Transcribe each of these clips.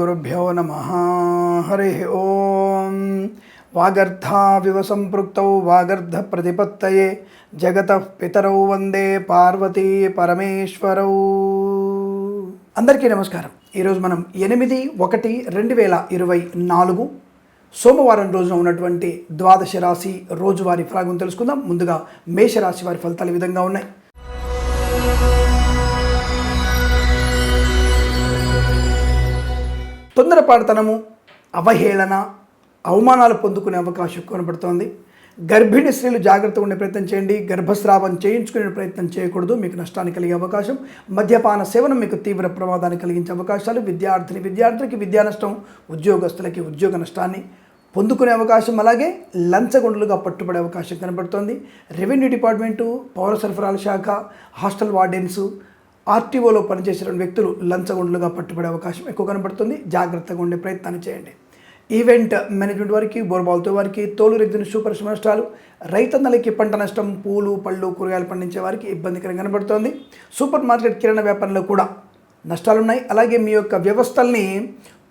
గురుభ్యో నమ హరి ఓం వాగర్థావివ సంపృక్తౌ వాగర్ధ ప్రతిపత్తయే జగత పితరౌ వందే పార్వతీ పరమేశ్వరౌ అందరికీ నమస్కారం. ఈరోజు మనం ఎనిమిది ఒకటి రెండు వేల ఇరవై నాలుగు సోమవారం రోజున ఉన్నటువంటి ద్వాదశ రాశి రోజువారి ఫలాగం తెలుసుకుందాం. ముందుగా మేషరాశి వారి ఫలితాలు ఈ విధంగా ఉన్నాయి. తొందరపాటుతనము అవహేళన అవమానాలు పొందుకునే అవకాశం కనబడుతోంది. గర్భిణీ స్త్రీలు జాగ్రత్తగా ఉండే ప్రయత్నం చేయండి. గర్భస్రావం చేయించుకునే ప్రయత్నం చేయకూడదు. మీకు నష్టాన్ని కలిగే అవకాశం. మద్యపాన సేవనం మీకు తీవ్ర ప్రమాదాన్ని కలిగించే అవకాశాలు. విద్యార్థిని విద్యార్థులకి విద్యా నష్టం ఉద్యోగస్తులకి ఉద్యోగ నష్టాన్ని పొందుకునే అవకాశం. అలాగే లంచగొండలుగా పట్టుబడే అవకాశం కనబడుతోంది. రెవెన్యూ డిపార్ట్మెంటు పౌర సరఫరాల శాఖ హాస్టల్ వార్డెన్స్ ఆర్టీఓలో పనిచేసిన వ్యక్తులు లంచగొండలుగా పట్టుబడే అవకాశం ఎక్కువ కనబడుతుంది. జాగ్రత్తగా ఉండే ప్రయత్నాన్ని చేయండి. ఈవెంట్ మేనేజ్మెంట్ వారికి బోర్బాల్తో వారికి తోలు రెగ్జిన సూపర్ నష్టాలు రైతన్నలకి పంట నష్టం పూలు పళ్ళు కూరగాయలు పండించే వారికి ఇబ్బందికరంగా కనబడుతోంది. సూపర్ మార్కెట్ కిరాణా వ్యాపారంలో కూడా నష్టాలున్నాయి. అలాగే మీ యొక్క వ్యవస్థల్ని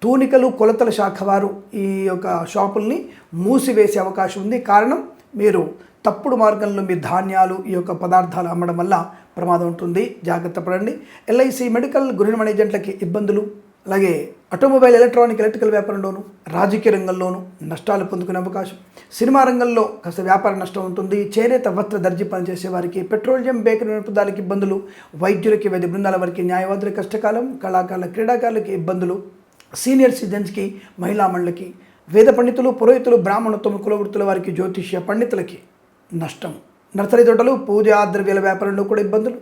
తూనికలు కొలతల శాఖ వారు ఈ యొక్క షాపుల్ని మూసివేసే అవకాశం ఉంది. కారణం మీరు తప్పుడు మార్గంలో మీ ధాన్యాలు ఈ యొక్క పదార్థాలు అమ్మడం వల్ల ప్రమాదం ఉంటుంది. జాగ్రత్త పడండి. ఎల్ఐసి మెడికల్ గృహిణి ఏజెంట్లకి ఇబ్బందులు. అలాగే ఆటోమొబైల్ ఎలక్ట్రానిక్ ఎలక్ట్రికల్ వ్యాపారంలోను రాజకీయ రంగంలోనూ నష్టాలు పొందుకునే అవకాశం. సినిమా రంగంలో కాస్త వ్యాపార నష్టం ఉంటుంది. చేనేత వస్త్ర దర్జీ పనిచేసే వారికి పెట్రోలియం బేకరీ నిరుపుదాలకి ఇబ్బందులు. వైద్యులకి వైద్య బృందాల వారికి న్యాయవాదుల కష్టకాలం కళాకారుల క్రీడాకారులకి ఇబ్బందులు. సీనియర్ సిటిజన్స్కి మహిళా మండలికి వేద పండితులు పురోహితులు బ్రాహ్మణోత్తమ కులవృత్తుల వారికి జ్యోతిష్య పండితులకి నష్టం. నర్సరీ తోటలు పూజా ద్రవ్యాల వ్యాపారంలో కూడా ఇబ్బందులు.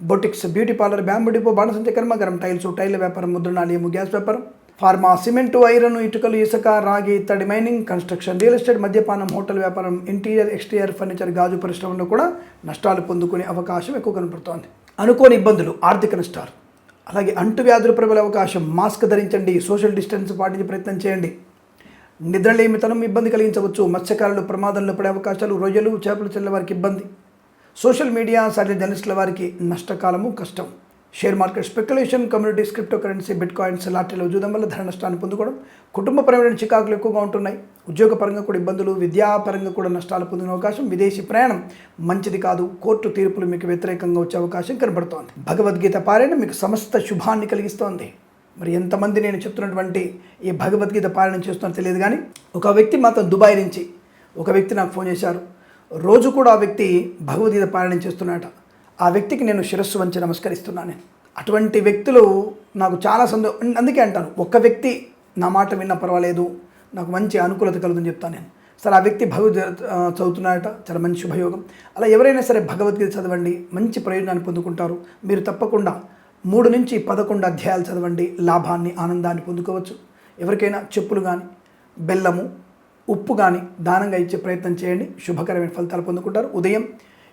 Boutiques beauty parlour bamboo depot బాణసంచ కర్మగరం టైల్స్ టైల్ వ్యాపారం ముద్రణాలయము గ్యాస్ వ్యాపారం. ఫార్మా సిమెంటు ఐరన్ ఇటుకలు ఇసుక రాగి ఇత్తడి మైనింగ్ కన్స్ట్రక్షన్ రియల్ ఎస్టేట్ మద్యపానం హోటల్ వ్యాపారం ఇంటీరియర్ ఎక్స్టీరియర్ ఫర్నిచర్ గాజు పరిశ్రమలో కూడా నష్టాలు పొందుకునే అవకాశం ఎక్కువ కనపడుతోంది. అనుకోని ఇబ్బందులు ఆర్థిక నష్టాలు. అలాగే అంటువ్యాధులు ప్రబలే అవకాశం మాస్క్ ధరించండి సోషల్ డిస్టెన్స్ పాటించే ప్రయత్నం చేయండి. నిద్రలేమితనం ఇబ్బంది కలిగించవచ్చు. మత్స్యకారులు ప్రమాదంలో పడే అవకాశాలు రొయ్యలు చేపలు చెల్లె వారికి ఇబ్బంది. సోషల్ మీడియా సాటిలైట్ జర్నలిస్టుల వారికి నష్టకాలము కష్టం. Share market speculation communities cryptocurrency bitcoins లాటరీలో చూడడం వల్ల ధర నష్టాన్ని పొందుకోవడం కుటుంబపరమైన చికాకులు ఎక్కువగా ఉంటున్నాయి. ఉద్యోగపరంగా కూడా ఇబ్బందులు విద్యాపరంగా కూడా నష్టాలు పొందిన అవకాశం విదేశీ ప్రయాణం మంచిది కాదు. కోర్టు తీర్పులు మీకు వ్యతిరేకంగా వచ్చే అవకాశం కనబడుతోంది. భగవద్గీత పారాయణ మీకు సమస్త శుభాన్ని కలిగిస్తోంది. మరి ఎంతమంది నేను చెప్తున్నటువంటి ఈ భగవద్గీత పాలన చేస్తున్నా తెలియదు కానీ ఒక వ్యక్తి మాత్రం దుబాయ్ నుంచి ఒక వ్యక్తి నాకు ఫోన్ చేశారు. రోజు కూడా ఆ వ్యక్తి భగవద్గీత పాలన చేస్తున్నాట. ఆ వ్యక్తికి నేను శిరస్సు వంచి నమస్కరిస్తున్నాను నేను. అటువంటి వ్యక్తులు నాకు చాలా సందో అందుకే అంటాను ఒక్క వ్యక్తి నా మాట విన్నా పర్వాలేదు నాకు మంచి అనుకూలత కలుగుతుందని చెప్తాను నేను. సరే ఆ వ్యక్తి భగవద్గీత చదువుతున్నాడట చాలా మంచి శుభయోగం అలా ఎవరైనా సరే భగవద్గీత చదవండి మంచి ప్రయోజనాన్ని పొందుకుంటారు. మీరు తప్పకుండా మూడు నుంచి పదకొండు అధ్యాయాలు చదవండి లాభాన్ని ఆనందాన్ని పొందుకోవచ్చు. ఎవరికైనా చెప్పులు కానీ బెల్లము ఉప్పు కానీ దానంగా ఇచ్చే ప్రయత్నం చేయండి. శుభకరమైన ఫలితాలు పొందుకుంటారు. ఉదయం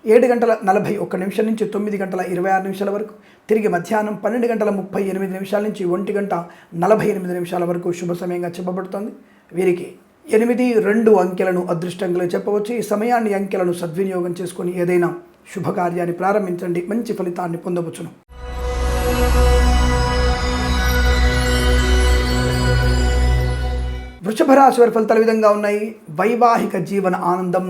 ఏడు గంటల నలభై ఒక్క నిమిషం నుంచి తొమ్మిది గంటల ఇరవై ఆరు నిమిషాల వరకు తిరిగి మధ్యాహ్నం పన్నెండు గంటల ముప్పై ఎనిమిది నిమిషాల నుంచి ఒంటి గంట నలభై ఎనిమిది నిమిషాల వరకు శుభ సమయంగా చెప్పబడుతోంది. వీరికి ఎనిమిది రెండు అంకెలను అదృష్టంగా చెప్పవచ్చు. ఈ సమయాన్ని అంకెలను సద్వినియోగం చేసుకొని ఏదైనా శుభకార్యాన్ని ప్రారంభించండి. మంచి ఫలితాన్ని పొందవచ్చును. వృషభ రాశి వారి ఫలితాలు విధంగా ఉన్నాయి? వైవాహిక జీవన ఆనందం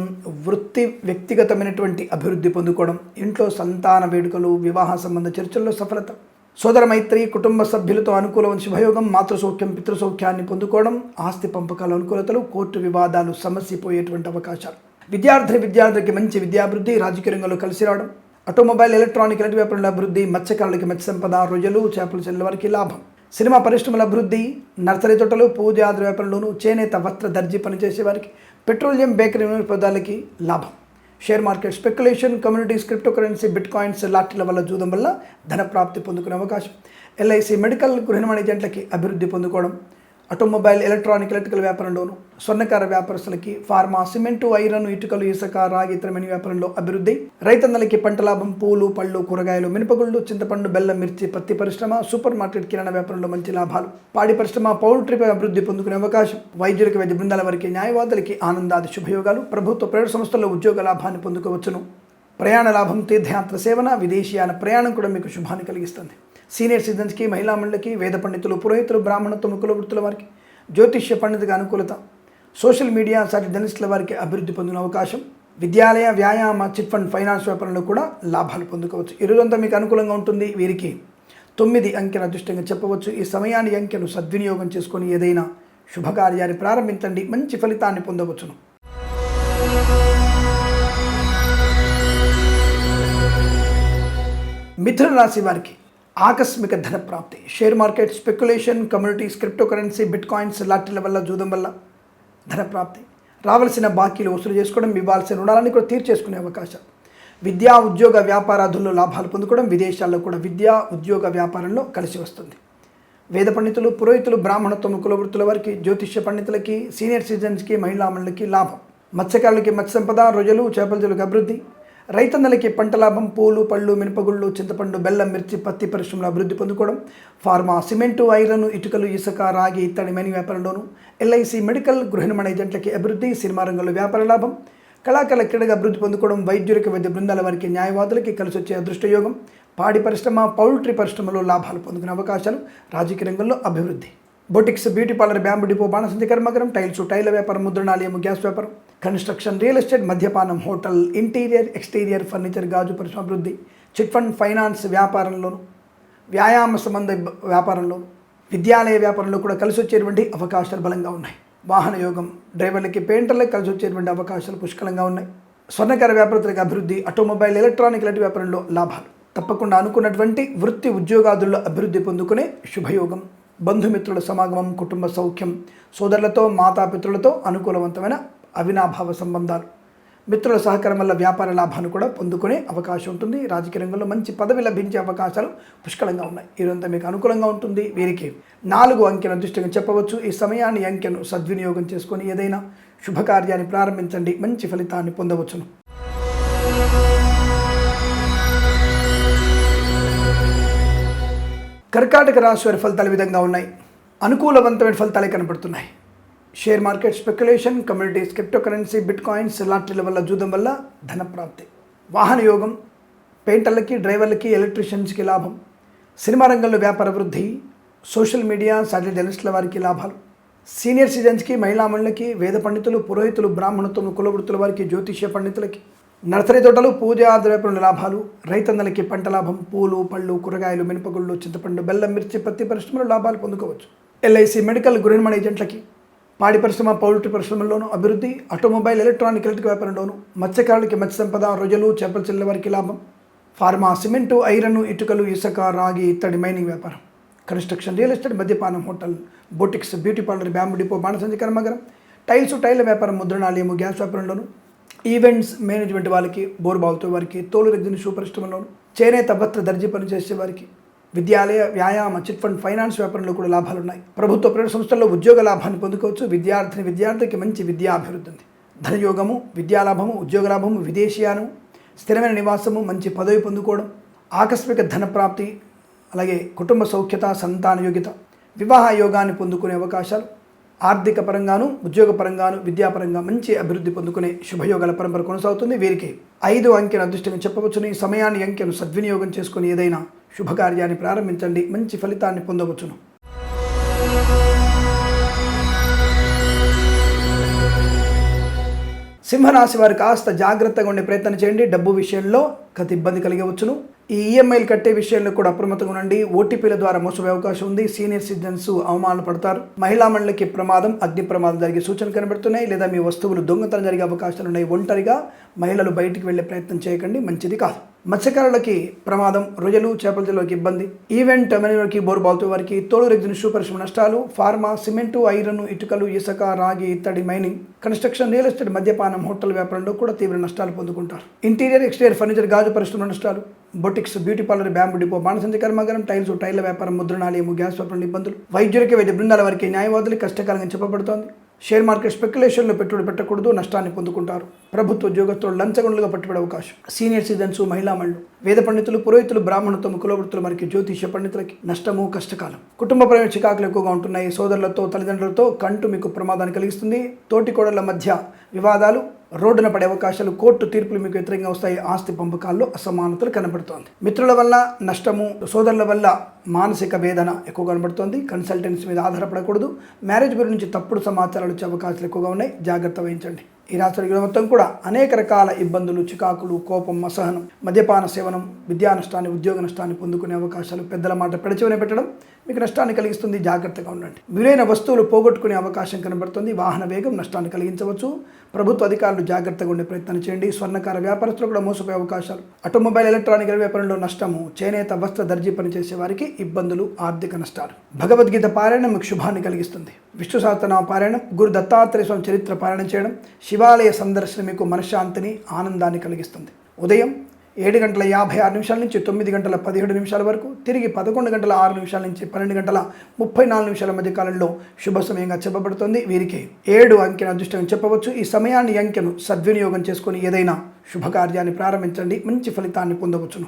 వృత్తి వ్యక్తిగతమైనటువంటి అభివృద్ధి పొందుకోవడం ఇంట్లో సంతాన వేడుకలు వివాహ సంబంధ చర్చల్లో సఫలత సోదర మైత్రి కుటుంబ సభ్యులతో అనుకూలమైన శుభయోగం మాతృసౌఖ్యం పితృసౌఖ్యాన్ని పొందుకోవడం ఆస్తి పంపకాల అనుకూలతలు కోర్టు వివాదాలు సమస్యపోయేటువంటి అవకాశాలు. విద్యార్థి విద్యార్థులకి మంచి విద్యాభివృద్ధి రాజకీయ రంగంలో కలిసి రావడం ఆటోమొబైల్ ఎలక్ట్రానిక్ ఇలాంటి వ్యాపారంలో అభివృద్ధి మత్స్యకారులకి మత్స్య సంపద రొయ్యలు చేపలు చెల్లె వారికి లాభం. సినిమా పరిశ్రమల అభివృద్ధి నర్సరీ తోటలు పూజాద్ర వ్యాపారంలోను చేనేత వస్త్ర దర్జీ పనిచేసే వారికి పెట్రోలియం బేకరీ పదాలకి లాభం. Share market speculation communities cryptocurrency bitcoins లాటరీల వల్ల జూదం వల్ల ధన ప్రాప్తి పొందుకునే అవకాశం. ఎల్ఐసి మెడికల్ గృహ ఏజెంట్లకి అభివృద్ధి పొందుకోవడం. ఆటోమొబైల్ ఎలక్ట్రానిక్ ఎలక్ట్రికల్ వ్యాపారంలోను స్వర్ణకార వ్యాపారస్తులకి ఫార్మా సిమెంటు ఐరన్ ఇటుకలు ఇసుక రాగి ఇతరమైన వ్యాపారంలో అభివృద్ధి. రైతన్నలకి పంట లాభం పూలు పళ్ళు కూరగాయలు మినపగుళ్ళు చింతపండు బెల్లం మిర్చి పత్తి పరిశ్రమ సూపర్ మార్కెట్ కిరాణా వ్యాపారంలో మంచి లాభాలు. పాడి పరిశ్రమ పౌల్ట్రీపై అభివృద్ధి పొందుకునే అవకాశం. వైద్యులకి వైద్య బృందాల వారికి న్యాయవాదులకి ఆనందాది శుభయోగాలు. ప్రభుత్వ ప్రైవేట్ సంస్థల్లో ఉద్యోగ లాభాన్ని పొందుకోవచ్చును. ప్రయాణ లాభం తీర్థయాత్ర సేవన విదేశీయాన ప్రయాణం కూడా మీకు శుభాన్ని కలిగిస్తుంది. సీనియర్ సిటిజన్స్కి మహిళా మండలికి వేద పండితులు పురోహితులు బ్రాహ్మణత్వ కుల వృత్తుల వారికి జ్యోతిష్య పండితుగా అనుకూలత. సోషల్ మీడియా సాటి జర్నలిస్టుల వారికి అభివృద్ధి పొందిన అవకాశం. విద్యాలయ వ్యాయామ చిట్ ఫండ్ ఫైనాన్స్ వ్యాపారంలో కూడా లాభాలు పొందుకోవచ్చు. ఈ రోజంతా మీకు అనుకూలంగా ఉంటుంది. వీరికి తొమ్మిది అంకెను అదృష్టంగా చెప్పవచ్చు. ఈ సమయాన్ని అంకెను సద్వినియోగం చేసుకొని ఏదైనా శుభకార్యాన్ని ప్రారంభించండి. మంచి ఫలితాన్ని పొందవచ్చును. మిథున రాశి వారికి ఆకస్మిక ధన ప్రాప్తి share market speculation communities cryptocurrency bitcoins లాటరీల వల్ల జూదం వల్ల ధన ప్రాప్తి రావాల్సిన బాకీలు వసూలు చేసుకోవడం ఇవ్వాల్సిన రుణాలని కూడా తీర్చేసుకునే అవకాశం. విద్యా ఉద్యోగ వ్యాపారాదుల్లో లాభాలు పొందుకోవడం విదేశాల్లో కూడా విద్యా ఉద్యోగ వ్యాపారంలో కలిసి వస్తుంది. వేద పండితులు పురోహితులు బ్రాహ్మణత్వం కుల వృత్తుల వారికి జ్యోతిష్య పండితులకి సీనియర్ సిటిజన్స్కి మహిళా లాభం. మత్స్యకారులకి మత్స్య సంపద రొయ్యలు చేపల జలకు అభివృద్ధి. రైతన్నలకి పంట లాభం పూలు పళ్ళు మినపగుళ్ళు చింతపండు బెల్లం మిర్చి పత్తి పరిశ్రమలు అభివృద్ధి పొందుకోవడం ఫార్మా సిమెంటు ఐరన్ ఇటుకలు ఇసుక రాగి ఇత్తడి మెని వ్యాపారంలోను ఎల్ఐసి మెడికల్ గృహ నిర్మాణ ఏజెంట్లకి అభివృద్ధి సినిమా రంగంలో వ్యాపార లాభం కళాకళ క్రీడగా అభివృద్ధి పొందుకోవడం వైద్యులకి వైద్య బృందాల వారికి న్యాయవాదులకి కలిసి వచ్చే అదృష్టయోగం పాడి పరిశ్రమ పౌల్ట్రీ పరిశ్రమలో లాభాలు పొందుకునే అవకాశాలు రాజకీయ రంగంలో అభివృద్ధి. Boutiques beauty parlour bamboo depot బాణసంచి కర్మగరం టైల్స్ టైల వ్యాపారం ముద్రణాలయం గ్యాస్ వ్యాపారం. కన్స్ట్రక్షన్ రియల్ ఎస్టేట్ మద్యపానం హోటల్ ఇంటీరియర్ ఎక్స్టీరియర్ ఫర్నిచర్ గాజు పరిశ్రమ అభివృద్ధి చిట్ ఫండ్ ఫైనాన్స్ వ్యాపారంలోను వ్యాయామ సంబంధ వ్యాపారంలో విద్యాలయ వ్యాపారంలో కూడా కలిసి వచ్చేటువంటి అవకాశాలు బలంగా ఉన్నాయి. వాహన యోగం డ్రైవర్లకి పెయింటర్లకు కలిసి వచ్చేటువంటి అవకాశాలు పుష్కలంగా ఉన్నాయి. స్వర్ణకర వ్యాపారతులకు అభివృద్ధి ఆటోమొబైల్ ఎలక్ట్రానిక్ లాంటి వ్యాపారంలో లాభాలు. తప్పకుండా అనుకున్నటువంటి వృత్తి ఉద్యోగాదుల్లో అభివృద్ధి పొందుకునే శుభయోగం. బంధుమిత్రుల సమాగమం కుటుంబ సౌఖ్యం సోదరులతో మాతాపితృలతో అనుకూలవంతమైన అవినాభావ సంబంధాలు. మిత్రుల సహకారం వల్ల వ్యాపార లాభాన్ని కూడా పొందుకునే అవకాశం ఉంటుంది. రాజకీయ రంగంలో మంచి పదవి లభించే అవకాశాలు పుష్కలంగా ఉన్నాయి. ఈరోజంతా మీకు అనుకూలంగా ఉంటుంది. వీరికి నాలుగు అంకెను అదృష్టంగా చెప్పవచ్చు. ఈ సమయాన్ని అంకెను సద్వినియోగం చేసుకొని ఏదైనా శుభకార్యాన్ని ప్రారంభించండి. మంచి ఫలితాన్ని పొందవచ్చును. కర్కాటక రాశి వారి ఫలితాలు విధంగా ఉన్నాయి. అనుకూలవంతమైన ఫలితాలే కనపడుతున్నాయి share market speculation communities cryptocurrency bitcoins లాటరీల వల్ల జూదం వల్ల ధన ప్రాప్తి వాహన యోగం పెయింటర్లకి డ్రైవర్లకి ఎలక్ట్రీషియన్స్కి లాభం. సినిమా రంగంలో వ్యాపార వృద్ధి సోషల్ మీడియా సాటిలైట్ జర్నలిస్టుల వారికి లాభాలు. సీనియర్ సిటిజన్స్కి మహిళామణులకి వేద పండితులు పురోహితులు బ్రాహ్మణత్వం కుల వృత్తుల వారికి జ్యోతిష్య పండితులకి. నర్సరీ తోటలు పూజ ద్రవ్యపరుల లాభాలు. రైతన్నలకి పంట లాభం పూలు పళ్ళు కూరగాయలు మినపగుళ్ళు చింతపండు బెల్లం మిర్చి పత్తి పరిశ్రమలో లాభాలు పొందుకోవచ్చు. ఎల్ఐసి మెడికల్ గృహ ఏజెంట్లకి పాడి పరిశ్రమ పౌల్ట్రీ పరిశ్రమల్లోనూ అభివృద్ధి ఆటోమొబైల్ ఎలక్ట్రానిక్ ఎలక్ట్రిక్ వ్యాపారంలోను మత్స్యకారులకి మత్స్య సంపద రొయ్యలు చేపలు చెల్లె వారికి లాభం. ఫార్మా సిమెంటు ఐరన్ ఇటుకలు ఇసుక రాగి ఇత్తడి మైనింగ్ వ్యాపారం. కన్స్ట్రక్షన్ రియల్ ఎస్టేట్ మద్యపానం hotel boutiques beauty parlour bamboo depot బాణసంచి కర్మగరం టైల్స్ టైల్ వ్యాపారం ముద్రణాలయము గ్యాస్ వ్యాపారంలోను ఈవెంట్స్ మేనేజ్మెంట్ వాళ్ళకి బోర్బావుతో వారికి తోలు రెగ్జిన్ షూ పరిశ్రమలోను చేనేత భత్ర దర్జీ పనిచేసే వారికి విద్యాలయ వ్యాయామ చిట్ ఫండ్ ఫైనాన్స్ వ్యాపారంలో కూడా లాభాలు ఉన్నాయి ప్రభుత్వ ప్రైవేట్ సంస్థల్లో ఉద్యోగ లాభాన్ని పొందుకోవచ్చు. విద్యార్థిని విద్యార్థికి మంచి విద్యా అభివృద్ధి ఉంది. ధనయోగము విద్యాలాభము ఉద్యోగ లాభము విదేశీయానం స్థిరమైన నివాసము మంచి పదవి పొందుకోవడం ఆకస్మిక ధన ప్రాప్తి అలాగే కుటుంబ సౌఖ్యత సంతాన యోగ్యత వివాహ యోగాన్ని పొందుకునే అవకాశాలు ఆర్థిక పరంగాను ఉద్యోగ పరంగాను విద్యాపరంగా మంచి అభివృద్ధి పొందుకునే శుభయోగాల పరంపర కొనసాగుతుంది. వీరికి ఐదు అంకెను అదృష్టంగా చెప్పవచ్చును. ఈ సమయాన్ని అంకెను సద్వినియోగం చేసుకుని ఏదైనా శుభకార్యాన్ని ప్రారంభించండి. మంచి ఫలితాన్ని పొందవచ్చును. సింహరాశి వారు కాస్త జాగ్రత్తగా ఉండే ప్రయత్నం చేయండి. డబ్బు విషయంలో గత ఇబ్బంది కలిగవచ్చును. ఈ ఈఎంఐలు కట్టే విషయంలో కూడా అప్రమత్తంగా ఉండండి. ఓటీపీల ద్వారా మోసపోయే అవకాశం ఉంది. సీనియర్ సిటిజన్స్ అవమానాలు పడతారు. మహిళా మండలికి ప్రమాదం అగ్ని ప్రమాదం జరిగే సూచనలు కనబడుతున్నాయి. లేదా మీ వస్తువులు దొంగతనం జరిగే అవకాశాలు ఉన్నాయి. ఒంటరిగా మహిళలు బయటికి వెళ్ళే ప్రయత్నం చేయకండి. మంచిది కాదు. మత్స్యకారులకి ప్రమాదం రొయ్యలు చేపల చెరువులకి ఇబ్బంది. ఈవెంట్ వారికి బోర్బాల్తో వారికి తోలు రెగ్జిన్ షూ పరిశ్రమ నష్టాలు ఫార్మా సిమెంటు ఐరన్ ఇటుకలు ఇసుక రాగి ఇత్తడి మైనింగ్ కన్స్ట్రక్షన్ రియల్ ఎస్టేట్ మద్యపానం హోటల్ వ్యాపారంలో కూడా తీవ్ర నష్టాలు పొందుకుంటారు. ఇంటీరియర్ ఎక్స్టీరియర్ ఫర్నిచర్ గాజు పరిశ్రమ నష్టాలు. Boutiques beauty parlour bamboo depot బాణసంచి కర్మాగారం టైల్స్ టైర్ల వ్యాపారం ముద్రణాలయము గ్యాస్ వ్యాపారం ఇబ్బందులు వైద్యులకి వైద్య బృందాల వారికి న్యాయవాదులు కష్టకాలంగా చెప్పబడుతోంది. షేర్ మార్కెట్ స్పెక్యులేషన్లో పెట్టుబడి పెట్టకూడదు నష్టాన్ని పొందుకుంటారు. ప్రభుత్వ ఉద్యోగస్తులు లంచగొండలుగా పట్టుబడే అవకాశం. సీనియర్ సిటిజన్స్ మహిళా మహిళలు వేద పండితులు పురోహితులు బ్రాహ్మణత్వం కులవృత్తులు మనకి జ్యోతిష పండితులకి నష్టము కష్టకాలం. కుటుంబపరమైన చికాకులు ఎక్కువగా ఉంటున్నాయి. సోదరులతో తల్లిదండ్రులతో కంటు మీకు ప్రమాదాన్ని కలిగిస్తుంది. తోటి కోడళ్ళ మధ్య వివాదాలు రోడ్డున పడే అవకాశాలు కోర్టు తీర్పులు మీకు వ్యతిరేకంగా వస్తాయి. ఆస్తి పంపకాల్లో అసమానతలు కనబడుతోంది. మిత్రుల వల్ల నష్టము సోదరుల వల్ల మానసిక వేదన ఎక్కువ కనబడుతోంది. కన్సల్టెన్సీ మీద ఆధారపడకూడదు. మ్యారేజ్ గురించి తప్పుడు సమాచారాలు వచ్చే అవకాశాలు ఎక్కువగా ఉన్నాయి. జాగ్రత్త వహించండి. ఈ రాష్ట్ర మొత్తం కూడా అనేక రకాల ఇబ్బందులు చికాకులు కోపం అసహనం మద్యపాన సేవనం విద్యా నష్టాన్ని ఉద్యోగ నష్టాన్ని పొందుకునే అవకాశాలు పెద్దల మాట పెడచివనే పెట్టడం మీకు నష్టాన్ని కలిగిస్తుంది జాగ్రత్తగా ఉండండి. విలువైన వస్తువులు పోగొట్టుకునే అవకాశం కనబడుతుంది వాహన వేగం నష్టాన్ని కలిగించవచ్చు. ప్రభుత్వ అధికారులు జాగ్రత్తగా ఉండే ప్రయత్నం చేయండి. స్వర్ణకార వ్యాపారస్తులు కూడా మోసపోయే అవకాశాలు. ఆటోమొబైల్ ఎలక్ట్రానిక్ వ్యాపారంలో నష్టము చేనేత వస్త్ర దర్జీ పనిచేసే వారికి ఇబ్బందులు ఆర్థిక నష్టాలు. భగవద్గీత పారాయణం మీకు శుభాన్ని కలిగిస్తుంది. విష్ణు సహస్రనామ పారాయణం గురు దత్తాత్రేయ స్వామి చరిత్ర పారాయణం చేయడం శివాలయ సందర్శన మీకు మనశ్శాంతిని ఆనందాన్ని కలిగిస్తుంది. ఉదయం ఏడు గంటల యాభై ఆరు నిమిషాల నుంచి తొమ్మిది గంటల పదిహేడు నిమిషాల వరకు తిరిగి పదకొండు గంటల ఆరు నిమిషాల నుంచి పన్నెండు గంటల ముప్పై నాలుగు నిమిషాల మధ్య కాలంలో శుభ సమయంగా చెప్పబడుతుంది. వీరికి ఏడు అంకెను అదృష్టం చెప్పవచ్చు. ఈ సమయాన్ని అంకెను సద్వినియోగం చేసుకుని ఏదైనా శుభకార్యాన్ని ప్రారంభించండి. మంచి ఫలితాన్ని పొందవచ్చును.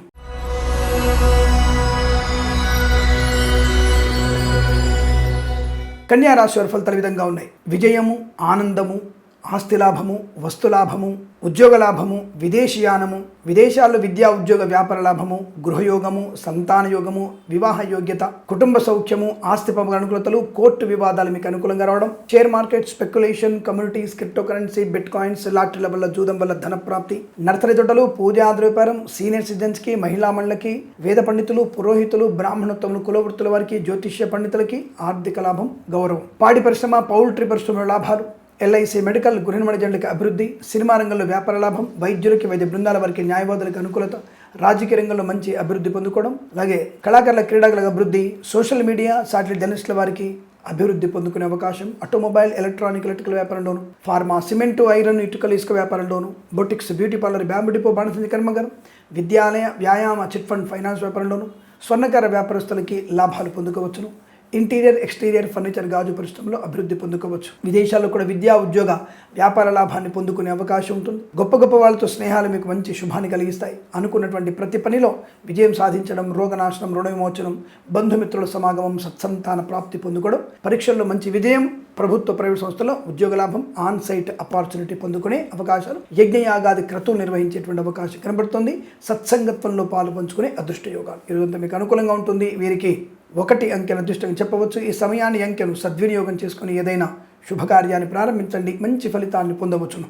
కన్యా రాశి వారి ఫలితాలు విధంగా ఉన్నాయి. విజయము ఆనందము ఆస్తి లాభము వస్తులాభము ఉద్యోగ లాభము విదేశీయానము విదేశాల్లో విద్యా ఉద్యోగ వ్యాపార లాభము గృహయోగము సంతాన యోగము వివాహ యోగ్యత కుటుంబ సౌఖ్యము ఆస్తి పంపక అనుకూలతలు కోర్టు వివాదాలు మీకు అనుకూలంగా రావడం share market speculation communities cryptocurrency bitcoins లాటరీల వల్ల జూదం వల్ల ధన ప్రాప్తి నర్సరీ తోటలు పూజా వ్యాపారం సీనియర్ సిటిజన్స్కి మహిళా మండలకి వేద పండితులు పురోహితులు బ్రాహ్మణోత్తములు కులవృత్తుల వారికి జ్యోతిష్య పండితులకి ఆర్థిక లాభం గౌరవం. పాడి పరిశ్రమ పౌల్ట్రీ పరిశ్రమ లాభాలు. ఎల్ఐసి మెడికల్ గృహిణి జంటకి అభివృద్ధి సినిమా రంగంలో వ్యాపార లాభం వైద్యులకి వైద్య బృందాల వారికి న్యాయవాదులకు అనుకూలత రాజకీయ రంగంలో మంచి అభివృద్ధి పొందుకోవడం అలాగే కళాకారుల క్రీడాకుల అభివృద్ధి సోషల్ మీడియా సాటిలైట్ జర్నలిస్టుల వారికి అభివృద్ధి పొందుకునే అవకాశం ఆటోమొబైల్ ఎలక్ట్రానిక్ ఎలక్ట్రికల్ వ్యాపారంలోను ఫార్మా సిమెంటు ఐరన్ ఇటుకల ఇసుక వ్యాపారంలోను boutiques beauty parlour bamboo depot బాణసింది కర్మగారం విద్యాలయ వ్యాయామ చిట్ ఫండ్ ఫైనాన్స్ వ్యాపారంలోను స్వర్ణకార వ్యాపారస్తులకి లాభాలు పొందుకోవచ్చును. ఇంటీరియర్ ఎక్స్టీరియర్ ఫర్నిచర్ గాజు పరిశ్రమలో అభివృద్ధి పొందుకోవచ్చు. విదేశాల్లో కూడా విద్యా ఉద్యోగ వ్యాపార లాభాన్ని పొందుకునే అవకాశం ఉంటుంది. గొప్ప గొప్ప వాళ్ళతో స్నేహాలు మీకు మంచి శుభాన్ని కలిగిస్తాయి. అనుకున్నటువంటి ప్రతి పనిలో విజయం సాధించడం రోగనాశనం రుణ విమోచనం బంధుమిత్రుల సమాగమం సత్సంతాన ప్రాప్తి పొందుకోవడం పరీక్షల్లో మంచి విజయం ప్రభుత్వ ప్రైవేట్ సంస్థలో ఉద్యోగ లాభం ఆన్ సైట్ ఆపర్చునిటీ పొందుకునే అవకాశాలు యజ్ఞయాగాది క్రతువు నిర్వహించేటువంటి అవకాశం కనబడుతుంది. సత్సంగత్వంలో పాలు పంచుకునే అదృష్ట యోగాలు ఇదంతా మీకు అనుకూలంగా ఉంటుంది. వీరికి ఒకటి అంకెల అదృష్టంగా చెప్పవచ్చు. ఈ సమయాన్ని అంకెను సద్వినియోగం చేసుకుని ఏదైనా శుభకార్యాన్ని ప్రారంభించండి. మంచి ఫలితాన్ని పొందవచ్చును.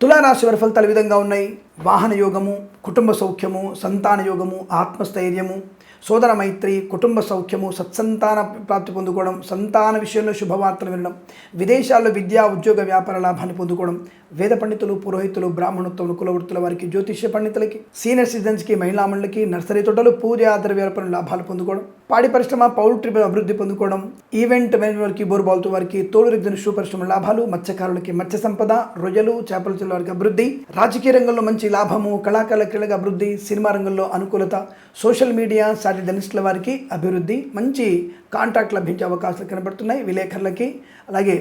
తులారాశి వారి ఫలితాలు విధంగా ఉన్నాయి. వాహన యోగము కుటుంబ సౌఖ్యము సంతాన యోగము ఆత్మస్థైర్యము సోదర మైత్రి కుటుంబ సౌఖ్యము సత్సంతాన ప్రాప్తి పొందుకోవడం సంతాన విషయంలో శుభవార్తలు వినడం విదేశాల్లో విద్యా ఉద్యోగ వ్యాపార లాభాన్ని పొందుకోవడం వేద పండితులు పురోహితులు బ్రాహ్మణత్వం కులవృత్తుల వారికి జ్యోతిష్య పండితులకి సీనియర్ సిటిజన్స్కి మహిళా నర్సరీ తోటలు పూజ ఆధార వ్యాపారం లాభాలు పొందుకోవడం పాడి పరిశ్రమ పౌల్ట్రీ అభివృద్ధి పొందుకోవడం ఈవెంట్ వారికి బోర్బాల్తో వారికి తోలు రిగ్జన్ షూ పరిశ్రమ లాభాలు మత్స్యకారులకి మత్స్య సంపద రొయ్యలు చేపల చెరువుల వారికి అభివృద్ధి రాజకీయ రంగంలో మంచి లాభము కళాకారుల క్రీడగా అభివృద్ధి సినిమా రంగంలో అనుకూలత సోషల్ మీడియా సాటి దళితుల వారికి అభివృద్ధి మంచి కాంట్రాక్ట్ లభించే అవకాశాలు కనబడుతున్నాయి. విలేకరులకి అలాగే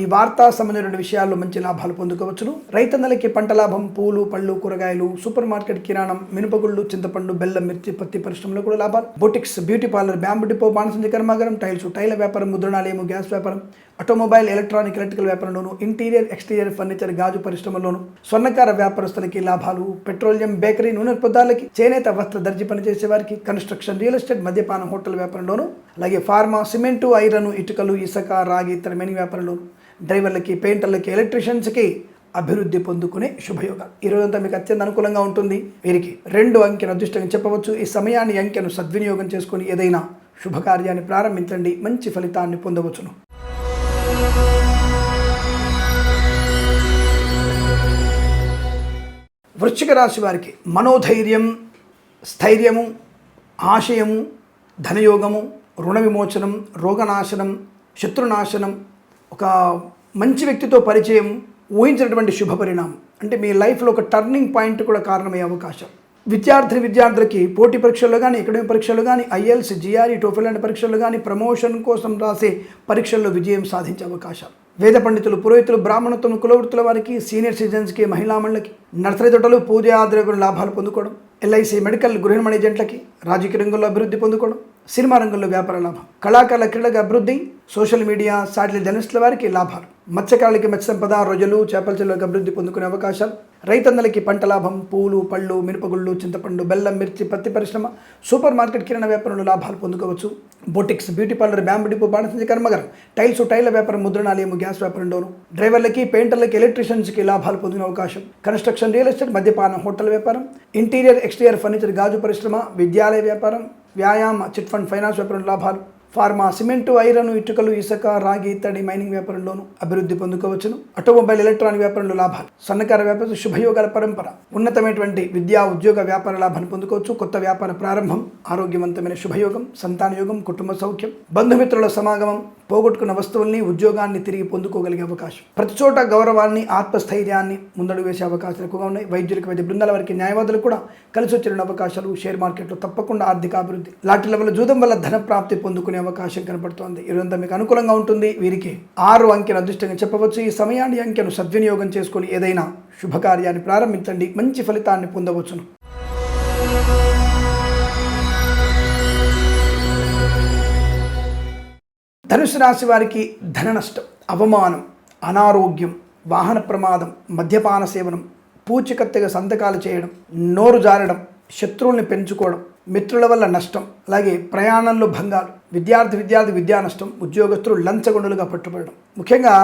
ఈ వార్తా సంబంధమైన విషయాల్లో మంచి లాభాలు పొందుకోవచ్చును. రైతన్నలకి పంట లాభం పూలు పళ్ళు కూరగాయలు సూపర్ మార్కెట్ కిరాణం మినపగుళ్ళు చింతపండు బెల్లం మిర్చి పత్తి పరిశ్రమలో కూడా లాభాలు. Boutiques beauty parlour bamboo depot బాణసంజ కర్మాగారం టైల్స్ టైల వ్యాపారం ముద్రణాలయము గ్యాస్ వ్యాపారం ఆటోమొబైల్ ఎలక్ట్రానిక్ ఎలక్ట్రికల్ వ్యాపారంలోను ఇంటీరియర్ ఎక్స్టీరియర్ ఫర్నిచర్ గాజు పరిశ్రమలోను స్వర్ణకార వ్యాపారస్తులకి లాభాలు పెట్రోలియం బేకరీ నూనె పదార్థాలకి చేనేత వస్త్ర దర్జీ పనిచేసే వారికి కన్స్ట్రక్షన్ రియల్ ఎస్టేట్ మద్యపానం హోటల్ వ్యాపారంలోను అలాగే ఫార్మా సిమెంటు ఐరన్ ఇటుకలు ఇసుక రాగి ఇతర మెని వ్యాపారంలోను డ్రైవర్లకి పెయింటర్లకి ఎలక్ట్రీషియన్స్కి అభివృద్ధి పొందుకునే శుభయోగాలు ఈ రోజంతా మీకు అత్యంత అనుకూలంగా ఉంటుంది. వీరికి రెండు అంకెను అదృష్టంగా చెప్పవచ్చు. ఈ సమయాన్ని అంకెను సద్వినియోగం చేసుకుని ఏదైనా శుభకార్యాన్ని ప్రారంభించండి. మంచి ఫలితాన్ని పొందవచ్చును. వృశ్చిక రాశి వారికి మనోధైర్యం స్థైర్యము ఆశయము ధనయోగము రుణ విమోచనం రోగనాశనం శత్రునాశనం ఒక మంచి వ్యక్తితో పరిచయం ఊహించినటువంటి శుభ పరిణామం. అంటే మీ లైఫ్లో ఒక టర్నింగ్ పాయింట్ కూడా కారణమయ్యే అవకాశం. విద్యార్థి విద్యార్థులకి పోటీ పరీక్షల్లో కానీ అకాడమిక్ పరీక్షలు కానీ ఐఎల్స్ జిఆర్ఈ టోఫెల్ లాంటి కానీ ప్రమోషన్ కోసం రాసే పరీక్షల్లో విజయం సాధించే అవకాశాలు వేద పండితులు పురోహితులు బ్రాహ్మణత్వం కులవృత్తుల వారికి సీనియర్ సిటిజన్స్కి మహిళా మండలికి నర్సరీ తోటలు పూజ ఆద్రవ్యం లాభాలు పొందుకోవడం ఎల్ఐసి మెడికల్ గృహిణి ఏజెంట్లకి రాజకీయ రంగంలో అభివృద్ధి పొందుకోవడం సినిమా రంగంలో వ్యాపార లాభం. కళాకారుల క్రీడగా అభివృద్ధి సోషల్ మీడియా శాటిలైట్ జర్నలిస్టుల వారికి లాభాలు. మత్స్యకారులకి మత్స్య సంపద రొయ్యలు చేపల చెరువులకు అభివృద్ధి పొందుకునే అవకాశాలు. రైతన్నలకి పంట లాభం పూలు పళ్ళు మినపగుళ్ళు చింతపండు బెల్లం మిర్చి పత్తి పరిశ్రమ సూపర్ మార్కెట్ కిరణ వ్యాపారంలో లాభాలు పొందుకోవచ్చు. Boutiques beauty parlour bamboo depot బాణసంచి కర్మగరం టైల్స్ టైల్ వ్యాపారం ముద్రణాలయము గ్యాస్ వ్యాపారంలోను డ్రైవర్లకి పెయింటర్లకి ఎలక్ట్రీషియన్స్కి లాభాలు పొందిన అవకాశం. కన్స్ట్రక్షన్ రియల్ ఎస్టేట్ మద్యపానం హోటల్ వ్యాపారం. ఇంటీరియర్ ఎక్స్టీరియర్ ఫర్నిచర్ గాజు పరిశ్రమ విద్యాలయ వ్యాపారం. వ్యాయామ చిట్ ఫండ్ ఫైనాన్స్ వ్యాపారం లాభాలు. ఫార్మా సిమెంటు ఐరన్ ఇటుకలు ఇసుక రాగి ఇత్తడి మైనింగ్ వ్యాపారంలోనూ అభివృద్ధి పొందుకోవచ్చును. ఆటోమొబైల్ ఎలక్ట్రానిక్ వ్యాపారంలో లాభాలు. సన్నకార వ్యాపారం శుభయోగాల పరంపర. ఉన్నతమైనటువంటి విద్యా ఉద్యోగ వ్యాపార లాభాన్ని పొందుకోవచ్చు. కొత్త వ్యాపార ప్రారంభం ఆరోగ్యవంతమైన శుభయోగం సంతాన యోగం కుటుంబ సౌఖ్యం బంధుమిత్రుల సమాగమం పోగొట్టుకున్న వస్తువుల్ని ఉద్యోగాన్ని తిరిగి పొందుకోగలిగే అవకాశం. ప్రతి చోట గౌరవాన్ని ఆత్మస్థైర్యాన్ని ముందడుగు వేసే అవకాశాలు ఎక్కువగా ఉన్నాయి. వైద్యులకు వైద్య బృందాల వారికి న్యాయవాదులు కూడా కలిసి వచ్చిన అవకాశాలు షేర్ మార్కెట్లో తప్పకుండా ఆర్థిక అభివృద్ధి లాటరీల వల్ల జూదం వల్ల ధన ప్రాప్తి పొందుకునే అవకాశం కనబడుతోంది ఇదంతా మీకు అనుకూలంగా ఉంటుంది. వీరికి ఆరు అంకెను అదృష్టంగా చెప్పవచ్చు. ఈ సమయాన్ని అంకెను సద్వినియోగం చేసుకుని ఏదైనా శుభకార్యాన్ని ప్రారంభించండి. మంచి ఫలితాన్ని పొందవచ్చును. ధనుసు రాశి వారికి ధన నష్టం అవమానం అనారోగ్యం వాహన ప్రమాదం మద్యపాన సేవనం పూచికత్తుగా సంతకాలు చేయడం నోరు జారడం శత్రువుల్ని పెంచుకోవడం మిత్రుల వల్ల నష్టం అలాగే ప్రయాణంలో భంగాలు విద్యార్థి విద్యార్థి విద్యా నష్టం ఉద్యోగస్తులు లంచగొండలుగా పట్టుబడడం. ముఖ్యంగా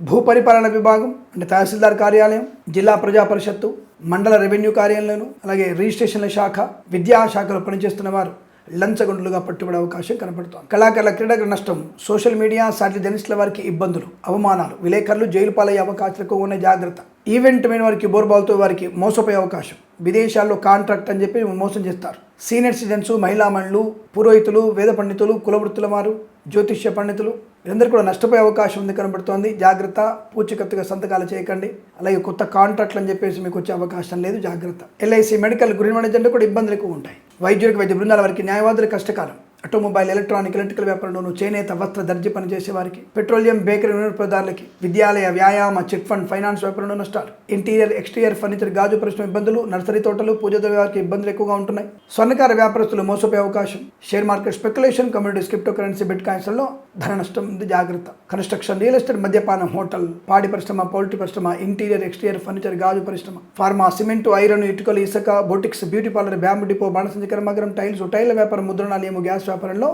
భూపరిపాలన విభాగం అంటే తహసీల్దార్ కార్యాలయం జిల్లా ప్రజా పరిషత్తు మండల రెవెన్యూ కార్యాలయంలోను అలాగే రిజిస్ట్రేషన్ల శాఖ విద్యా శాఖలో పనిచేస్తున్న వారు లంచగొండలుగా పట్టుబడే అవకాశం కనపడుతోంది కళాకారుల క్రీడకు నష్టం సోషల్ మీడియా సాటి జర్నలిస్టుల వారికి ఇబ్బందులు అవమానాలు. విలేకరులు జైలు పాలయ్యే అవకాశాలకు ఉన్న జాగ్రత్త. ఈవెంట్ మీద వారికి బోర్బాల్తో వారికి మోసపోయే అవకాశం. విదేశాల్లో కాంట్రాక్ట్ అని చెప్పి మోసం చేస్తారు. సీనియర్ సిటిజన్స్ మహిళా మణులు పురోహితులు వేద పండితులు కులవృత్తుల వారు జ్యోతిష్య పండితులు వీరందరూ కూడా నష్టపోయే అవకాశం ఉంది కనబడుతోంది. జాగ్రత్త పూచికత్తుగా సంతకాలు చేయకండి. అలాగే కొత్త కాంట్రాక్ట్లు అని చెప్పేసి మీకు వచ్చే అవకాశం లేదు. జాగ్రత్త. ఎల్ఐసి మెడికల్ గ్రీన్ మేనేజర్లు కూడా ఇబ్బందులు ఎక్కువ ఉంటాయి. వైద్యులకు వైద్య బృందాల వారికి న్యాయవాదులు కష్టకాలం. ఆటోమొబైల్ ఎలక్ట్రానిక్ ఎలక్ట్రికల్ వ్యాపారంలోను చేనేత వస్త్ర దర్జీ పనిచేసే వారికి పెట్రోలియం బేకరీ వినియోగదారులకి విద్యాలయ వ్యాయామ చిట్ ఫండ్ ఫైనాన్స్ వ్యాపారంలో నష్టాలు. ఇంటీరియర్ ఎక్స్టీరియర్ ఫర్నిచర్ గాజు పరిశ్రమ ఇబ్బందులు నర్సరీ తోటలు పూజ వారికి ఇబ్బందులు ఎక్కువగా ఉంటున్నాయి. స్వర్ణకార వ్యాపారస్తులు మోసపోయే అవకాశం. Share market speculation communities cryptocurrency bit కాయిన్స్లో ధన నష్టం ఉంది జాగ్రత్త. కన్స్ట్రక్షన్ రియల్ ఎస్టేట్ మద్యపానం హోటల్ పాడి పరిశ్రమ పౌల్ట్రీ పరిశ్రమ ఇంటీరియర్ ఎక్స్టీరియర్ ఫర్నిచర్ గాజు పరిశ్రమ ఫార్మా సిమెంటు ఐరన్ ఇటుకలు ఇసుక boutiques beauty parlour bamboo depot బాణసంచ కర్మాగరం టైల్స్ టైల్ వ్యాపారం ముద్రణాలయము గ్యాస్ వ్యాపారంలో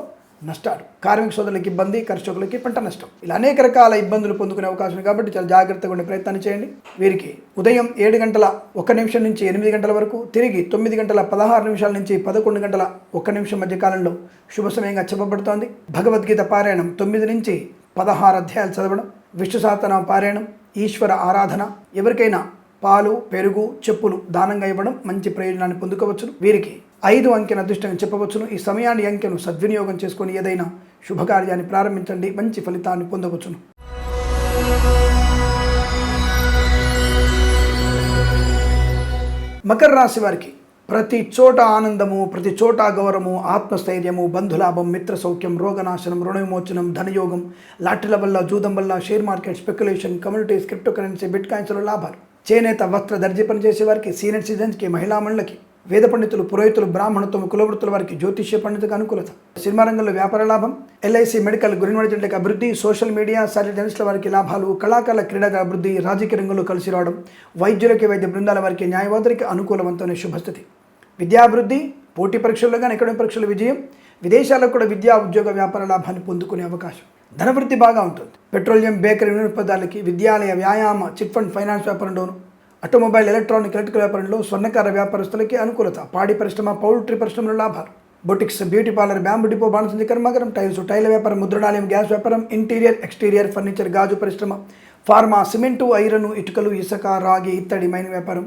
నష్టాలు. కార్మిక సోదరులకు ఇబ్బంది కర్షకులకి పంట నష్టం. ఇలా అనేక రకాల ఇబ్బందులు పొందుకునే అవకాశం కాబట్టి చాలా జాగ్రత్తగా ఉండే ప్రయత్నాన్ని చేయండి. వీరికి ఉదయం ఏడు గంటల ఒక నిమిషం నుంచి ఎనిమిది గంటల వరకు తిరిగి తొమ్మిది గంటల పదహారు నిమిషాల నుంచి పదకొండు గంటల ఒక నిమిషం మధ్య కాలంలో శుభ సమయంగా చెప్పబడుతోంది. భగవద్గీత పారాయణం తొమ్మిది నుంచి పదహారు అధ్యాయాలు చదవడం విష్ణు సాతన పారాయణం ఈశ్వర ఆరాధన ఎవరికైనా పాలు పెరుగు చెప్పులు దానంగా ఇవ్వడం మంచి ప్రయోజనాన్ని పొందుకోవచ్చును. వీరికి ఐదు అంకెను అదృష్టంగా చెప్పవచ్చును. ఈ సమయాన్ని అంకెను సద్వినియోగం చేసుకొని ఏదైనా శుభకార్యాన్ని ప్రారంభించండి. మంచి ఫలితాన్ని పొందవచ్చును. మకర రాశి వారికి ప్రతి చోట ఆనందము ప్రతి చోట గౌరవము ఆత్మస్థైర్యము బంధులాభం మిత్ర సౌఖ్యం రోగనాశనం రుణ విమోచనం ధనయోగం లాటరీల వల్ల జూదం వల్ల share market speculation communities cryptocurrency bit కాయిన్స్లో లాభాలు. చేనేత వస్త్ర దర్జీ పనిచేసే వారికి సీనియర్ సిటిజన్స్కి మహిళా వేద పండితులు పురోహితులు బ్రాహ్మణత్వం కులవృత్తుల వారికి జ్యోతిష్య పండితులకు అనుకూలత. సినిమా రంగంలో వ్యాపార లాభం ఎల్ఐసి మెడికల్ గురినడిజెంట్లకు అభివృద్ధి సోషల్ మీడియా సాటి వారికి లాభాలు కళాకారుల క్రీడగా అభివృద్ధి రాజకీయ రంగంలో కలిసి రావడం వైద్యులకి వైద్య బృందాల వారికి న్యాయవాదులకి అనుకూలవంతమైన శుభస్థితి. విద్యాభివృద్ధి పోటీ పరీక్షల్లో కానీ అకాడమిక్ పరీక్షల విజయం విదేశాలకు కూడా విద్యా ఉద్యోగ వ్యాపార లాభాన్ని పొందుకునే అవకాశం. ధనవృద్ధి బాగా ఉంటుంది. పెట్రోలియం బేకరీ వినియోగదారులకి విద్యాలయ వ్యాయామ చిట్ ఫండ్ ఫైనాన్స్ వ్యాపారంలోను ఆటోమొబైల్ ఎలక్ట్రానిక్ ఎలక్ట్రికల్ వ్యాపారంలో స్వర్ణకార వ్యాపారస్తులకి అనుకూలత పాడి పరిశ్రమ పౌల్ట్రీ పరిశ్రమలో లాభాలు. Boutiques beauty parlour bamboo depot బాణసంచి కర్మాగరం టైల్స్ టైల్ వ్యాపారం ముద్రణాలయం గ్యాస్ వ్యాపారం ఇంటీరియర్ ఎక్స్టీరియర్ ఫర్నిచర్ గాజు పరిశ్రమ ఫార్మా సిమెంటు ఐరన్ ఇటుకలు ఇసుక రాగి ఇత్తడి మైన్ వ్యాపారం.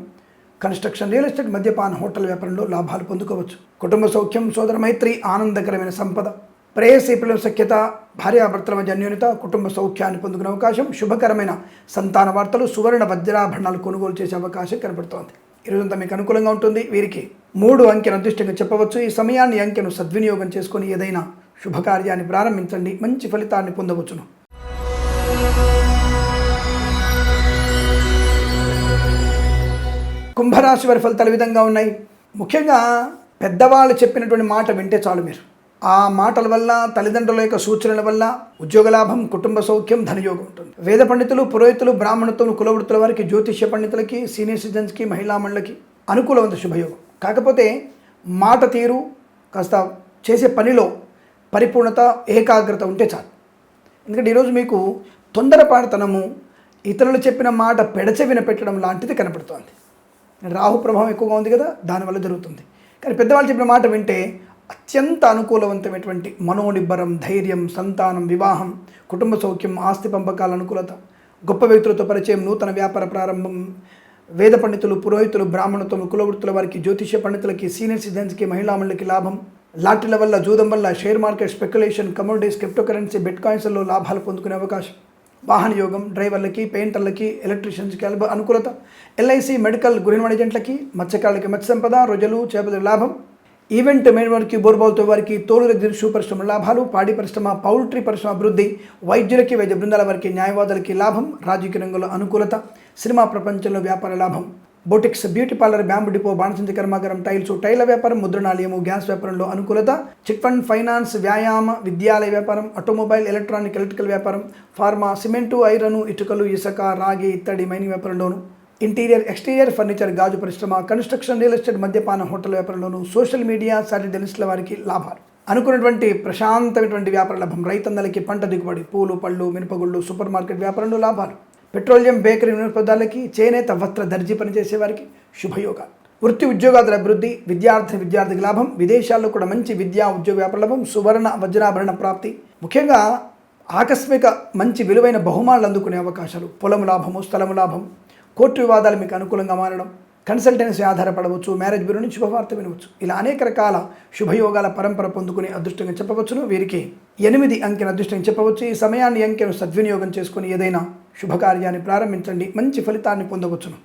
కన్స్ట్రక్షన్ రియల్ ఎస్టేట్ మద్యపాన హోటల్ వ్యాపారంలో లాభాలు పొందుకోవచ్చు. కుటుంబ సౌఖ్యం సోదర మైత్రి ఆనందకరమైన సంపద. ప్రేయసీపుల సఖ్యత భార్యాభర్తల మధ్య కుటుంబ సౌఖ్యాన్ని పొందుకునే అవకాశం శుభకరమైన సంతాన వార్తలు సువర్ణ వజ్రాభరణాలు కొనుగోలు చేసే అవకాశం కనబడుతోంది ఈరోజంతా మీకు అనుకూలంగా ఉంటుంది. వీరికి మూడు అంకెను అదృష్టంగా చెప్పవచ్చు. ఈ సమయాన్ని అంకెను సద్వినియోగం చేసుకొని ఏదైనా శుభకార్యాన్ని ప్రారంభించండి. మంచి ఫలితాన్ని పొందవచ్చును. కుంభరాశి వారి ఫలితాలు విధంగా ఉన్నాయి. ముఖ్యంగా పెద్దవాళ్ళు చెప్పినటువంటి మాట వింటే చాలు మీరు. ఆ మాటల వల్ల తల్లిదండ్రుల యొక్క సూచనల వల్ల ఉద్యోగ లాభం కుటుంబ సౌఖ్యం ధనయోగం ఉంటుంది. వేద పండితులు పురోహితులు బ్రాహ్మణత్వం కులవృత్తుల వారికి జ్యోతిష్య పండితులకి సీనియర్ సిటిజన్స్కి మహిళా మండలికి అనుకూలవంత శుభయోగం. కాకపోతే మాట తీరు కాస్త చేసే పనిలో పరిపూర్ణత ఏకాగ్రత ఉంటే చాలు. ఎందుకంటే ఈరోజు మీకు తొందరపాటుతనము ఇతరులు చెప్పిన మాట పెడచెవిన పెట్టడం లాంటిది కనపడుతోంది. రాహు ప్రభావం ఎక్కువగా ఉంది కదా దానివల్ల జరుగుతుంది. కానీ పెద్దవాళ్ళు చెప్పిన మాట వింటే అత్యంత అనుకూలవంతమైనటువంటి మనోనిబ్బరం ధైర్యం సంతానం వివాహం కుటుంబ సౌఖ్యం ఆస్తి పంపకాల అనుకూలత గొప్ప వ్యక్తులతో పరిచయం నూతన వ్యాపార ప్రారంభం వేద పండితులు పురోహితులు బ్రాహ్మణత్వం కులవృత్తుల వారికి జ్యోతిష్య పండితులకి సీనియర్ సిటిజన్స్కి మహిళామణులకి లాభం. లాటరీల వల్ల జూదం వల్ల share market speculation commodities cryptocurrency bit కాయిన్స్లో లాభాలు పొందుకునే అవకాశం. వాహన యోగం డ్రైవర్లకి పెయింటర్లకి ఎలక్ట్రీషియన్స్కి అనుకూలత. ఎల్ఐసి మెడికల్ గృహ ఏజెంట్లకి మత్స్యకారులకి మత్స్య సంపద రొజలు చేపల లాభం. ఈవెంట్ మేన్ వారికి బోర్బావుతో వారికి తోలు రెగ్జిన్ షూ పరిశ్రమ లాభాలు పాడి పరిశ్రమ పౌల్ట్రీ పరిశ్రమ అభివృద్ధి వైద్యులకి వైద్య బృందాల వారికి న్యాయవాదులకి లాభం రాజకీయ రంగంలో అనుకూలత సినిమా ప్రపంచంలో వ్యాపార లాభం. Boutiques beauty parlour bamboo depot బాణసంచ కర్మాగారం టైల్స్ టైల వ్యాపారం ముద్రణాలయము గ్యాస్ వ్యాపారంలో అనుకూలత చిట్ ఫండ్ ఫైనాన్స్ వ్యాయామ విద్యాలయ వ్యాపారం ఆటోమొబైల్ ఎలక్ట్రానిక్ ఎలక్ట్రికల్ వ్యాపారం ఫార్మా సిమెంటు ఐరను ఇటుకలు ఇసుక రాగి ఇత్తడి మైనింగ్ వ్యాపారంలోను ఇంటీరియర్ ఎక్స్టీరియర్ ఫర్నిచర్ గాజు పరిశ్రమ కన్స్ట్రక్షన్ రియల్ ఎస్టేట్ మద్యపాన హోటల్ వ్యాపారంలోనూ సోషల్ మీడియా సాటిలైట్స్ల వారికి లాభాలు. అనుకున్నటువంటి ప్రశాంతమైనటువంటి వ్యాపార లాభం. రైతన్నలకి పంట దిగుబడి పూలు పళ్ళు మినపగుళ్ళు సూపర్ మార్కెట్ వ్యాపారంలో లాభాలు. పెట్రోలియం బేకరీ వినియోగదారులకి చేనేత వస్త్ర దర్జీ పనిచేసే వారికి శుభయోగాలు. వృత్తి ఉద్యోగాదుల అభివృద్ధి విద్యార్థి విద్యార్థికి లాభం. విదేశాల్లో కూడా మంచి విద్యా ఉద్యోగ వ్యాపార లాభం. సువర్ణ వజ్రాభరణ ప్రాప్తి. ముఖ్యంగా ఆకస్మిక మంచి విలువైన బహుమానులు అందుకునే అవకాశాలు. పొలము లాభము స్థలము లాభం. కోర్టు వివాదాలు మీకు అనుకూలంగా మారడం కన్సల్టెన్సీ ఆధారపడవచ్చు మ్యారేజ్ బ్యూరో నుంచి శుభవార్త వినవచ్చు. ఇలా అనేక రకాల శుభయోగాల పరంపర పొందుకునే అదృష్టంగా చెప్పవచ్చును. వీరికి ఎనిమిది అంకెన అదృష్టంగా చెప్పవచ్చు. ఈ సమయాన్ని అంకెను సద్వినియోగం చేసుకుని ఏదైనా శుభకార్యాన్ని ప్రారంభించండి. మంచి ఫలితాన్ని పొందవచ్చును.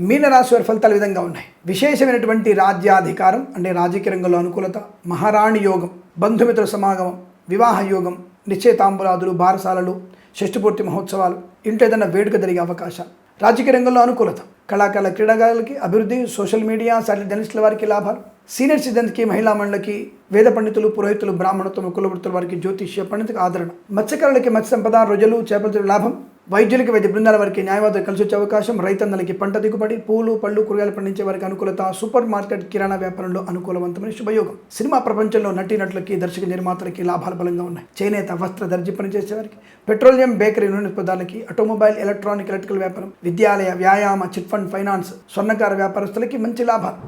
మీనరాశి వారి ఫలితాలు విధంగా ఉన్నాయి. విశేషమైనటువంటి రాజ్యాధికారం అంటే రాజకీయ రంగంలో అనుకూలత మహారాణి యోగం బంధుమిత్ర సమాగమం వివాహ యోగం నిశ్చయితాంబులాదులు బారసాలలు షష్టిపూర్తి మహోత్సవాలు ఇంట్లో ఏదైనా వేడుక జరిగే అవకాశాలు. రాజకీయ రంగంలో అనుకూలత. కళాకారుల క్రీడాకారులకి అభివృద్ధి సోషల్ మీడియా సాటిలైట్ జర్నలిస్టుల వారికి లాభాలు. సీనియర్ సిద్ధంతికి మహిళా మండలికి వేద పండితులు పురోహితులు బ్రాహ్మణత్వం కులవృత్తుల వారికి జ్యోతిష్య పండితులకు ఆదరణ. మత్స్యకారులకి మత్స్య సంపద రొజలు చేపల లాభం. వైద్యులకి వైద్య బృందాల వారికి న్యాయవాదులు కలిసి వచ్చే అవకాశం రైతన్నలకి పంట దిగుబడి పూలు పళ్ళు కూరగాయలు పండించే వారికి అనుకూలత సూపర్ మార్కెట్ కిరాణా వ్యాపారంలో అనుకూలవంతమైన శుభయోగం. సినిమా ప్రపంచంలో నటీనటులకి దర్శక నిర్మాతలకి లాభాలు బలంగా ఉన్నాయి. చేనేత వస్త్ర దర్జీ పనిచేసే వారికి పెట్రోలియం బేకరీ నూనె పదార్థాలకి ఆటోమొబైల్ ఎలక్ట్రానిక్ ఎలక్ట్రికల్ వ్యాపారం విద్యాలయ వ్యాయామ చిట్ ఫండ్ ఫైనాన్స్ స్వర్ణకార వ్యాపారస్తులకి మంచి లాభాలు.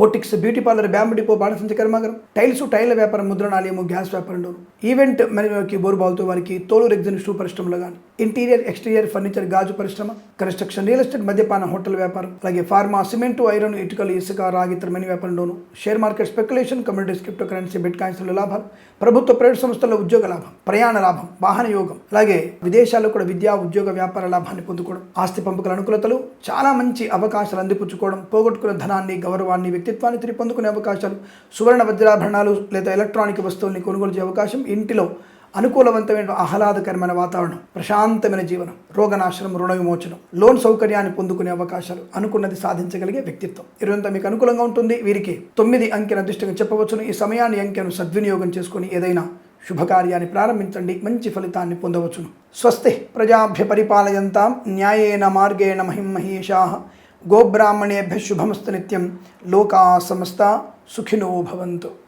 Boutiques beauty parlour bamboo depot బాణసంచ కర్మాగారం టైల్స్ టైల్ వ్యాపారం ముద్రణాలయము గ్యాస్ వ్యాపారంలో ఈవెంట్ మనకి బోరుబావుతో వారికి తోలు రెగ్జిన్ షూ పరిశ్రమలో కానీ ఇంటీరియర్ ఎక్స్టీరియర్ ఫర్నిచర్ గాజు పరిశ్రమ కన్స్ట్రక్షన్ రియల్ ఎస్టేట్ మద్యపాన హోటల్ వ్యాపారం అలాగే ఫార్మా సిమెంటు ఐరన్ ఇటుకలు ఇసుక రాగి వ్యాపారంలోను share market speculation communities cryptocurrency bit కాయిన్స్ల లాభాలు ప్రభుత్వ ప్రైవేట్ సంస్థల ఉద్యోగ లాభం ప్రయాణ లాభం వాహన యోగం అలాగే విదేశాల్లో కూడా విద్యా ఉద్యోగ వ్యాపార లాభాన్ని పొందుకోవడం ఆస్తి పంపకల అనుకూలతలు చాలా మంచి అవకాశాలు అందిపుచ్చుకోవడం పోగొట్టుకున్న ధనాన్ని గౌరవాన్ని వ్యక్తిత్వాన్ని తిరిగి పొందుకునే అవకాశాలు సువర్ణ వజ్రాభరణాలు లేదా ఎలక్ట్రానిక్ వస్తువుల్ని కొనుగోలు చేసే అవకాశం ఇంటిలో అనుకూలవంతమైన ఆహ్లాదకరమైన వాతావరణం ప్రశాంతమైన జీవనం రోగనాశనం రుణ విమోచనం లోన్ సౌకర్యాన్ని పొందుకునే అవకాశాలు అనుకున్నది సాధించగలిగే వ్యక్తిత్వం. ఇరువంతా మీకు అనుకూలంగా ఉంటుంది. వీరికి తొమ్మిది అంకెను అదృష్టంగా చెప్పవచ్చును. ఈ సమయాన్ని అంకెను సద్వినియోగం చేసుకుని ఏదైనా శుభకార్యాన్ని ప్రారంభించండి. మంచి ఫలితాన్ని పొందవచ్చును. స్వస్తి ప్రజాభ్య పరిపాలయంతాం. న్యాయేన మార్గేణ మహిం మహేషా. గోబ్రాహ్మణేభ్య శుభమస్తు నిత్యం. లోకా సమస్త సుఖినో భవంతు.